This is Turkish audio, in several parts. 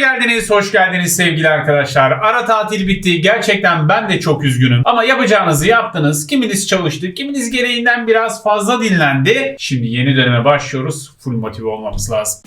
geldiniz, hoş geldiniz sevgili arkadaşlar. Ara tatil bitti. Gerçekten ben de çok üzgünüm. Ama yapacağınızı yaptınız. Kiminiz çalıştı, kiminiz gereğinden biraz fazla dinlendi. Şimdi yeni döneme başlıyoruz. Full motive olmamız lazım.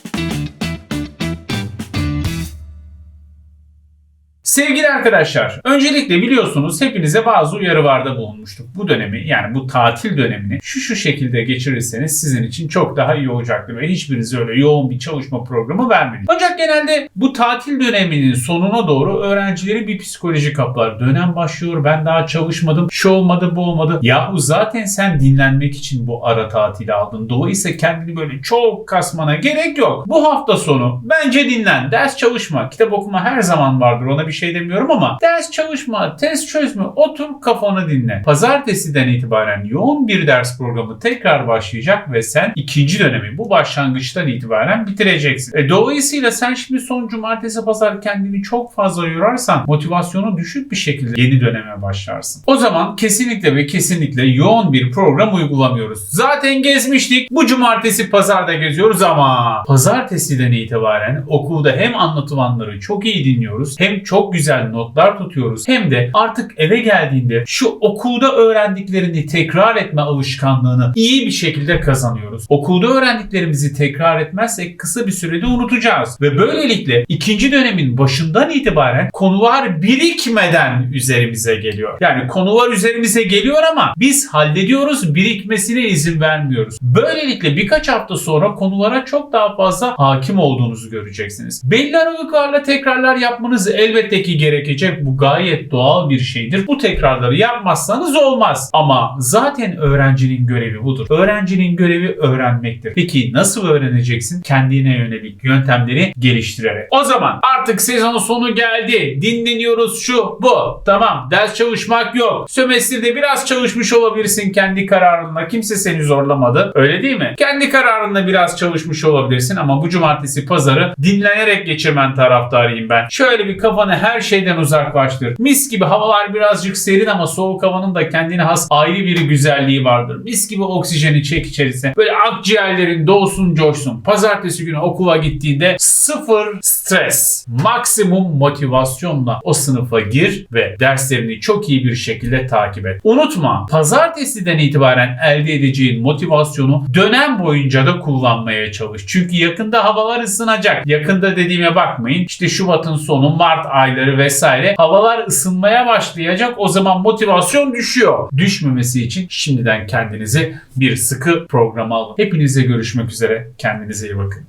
Sevgili arkadaşlar, öncelikle biliyorsunuz hepinize bazı uyarılarda bulunmuştuk. Bu dönemi yani bu tatil dönemini şu şu şekilde geçirirseniz sizin için çok daha iyi olacaktır ve hiçbirinize öyle yoğun bir çalışma programı vermedik. Ancak genelde bu tatil döneminin sonuna doğru öğrencileri bir psikoloji kaplar. Dönem başlıyor, ben daha çalışmadım, şu olmadı, bu olmadı. Yahu zaten sen dinlenmek için bu ara tatili aldın. Dolayısıyla kendini böyle çok kasmana gerek yok. Bu hafta sonu bence dinlen, ders çalışma, kitap okuma her zaman vardır ona bir şey demiyorum ama ders çalışma, test çözme, otur kafanı dinle. Pazartesiden itibaren yoğun bir ders programı tekrar başlayacak ve sen ikinci dönemi bu başlangıçtan itibaren bitireceksin. E, dolayısıyla sen şimdi son cumartesi pazar kendini çok fazla yorarsan motivasyonu düşük bir şekilde yeni döneme başlarsın. O zaman kesinlikle ve kesinlikle yoğun bir program uygulamıyoruz. Zaten gezmiştik. Bu cumartesi pazarda geziyoruz ama pazartesiden itibaren okulda hem anlatılanları çok iyi dinliyoruz hem çok güzel notlar tutuyoruz hem de artık eve geldiğinde şu okulda öğrendiklerini tekrar etme alışkanlığını iyi bir şekilde kazanıyoruz. Okulda öğrendiklerimizi tekrar etmezsek kısa bir sürede unutacağız ve böylelikle ikinci dönemin başından itibaren konular birikmeden üzerimize geliyor. Yani konular üzerimize geliyor ama biz hallediyoruz, birikmesine izin vermiyoruz. Böylelikle birkaç hafta sonra konulara çok daha fazla hakim olduğunuzu göreceksiniz. Belli aralıklarla tekrarlar yapmanız elbette ki gerekecek. Bu gayet doğal bir şeydir. Bu tekrarları yapmazsanız olmaz. Ama zaten öğrencinin görevi budur. Öğrencinin görevi öğrenmektir. Peki nasıl öğreneceksin? Kendine yönelik yöntemleri geliştirerek. O zaman artık sezonun sonu geldi. Dinleniyoruz şu bu. Tamam ders çalışmak yok. Sömestrde biraz çalışmış olabilirsin kendi kararınla. Kimse seni zorlamadı. Öyle değil mi? Kendi kararınla biraz çalışmış olabilirsin ama bu cumartesi pazarı dinlenerek geçirmen taraftarıyım ben. Şöyle bir kafanı her şeyden uzaklaştır. Mis gibi havalar birazcık serin ama soğuk havanın da kendine has ayrı bir güzelliği vardır. Mis gibi oksijeni çek içerisine. Böyle akciğerlerin doğsun coşsun. Pazartesi günü okula gittiğinde sıfır stres, maksimum motivasyonla o sınıfa gir ve derslerini çok iyi bir şekilde takip et. Unutma pazartesiden itibaren elde edeceğin motivasyonu dönem boyunca da kullanmaya çalış. Çünkü yakında havalar ısınacak. Yakında dediğime bakmayın. İşte Şubat'ın sonu, Mart ayları vesaire havalar ısınmaya başlayacak. O zaman motivasyon düşüyor. Düşmemesi için şimdiden kendinize bir sıkı programa alın. Hepinize görüşmek üzere. Kendinize iyi bakın.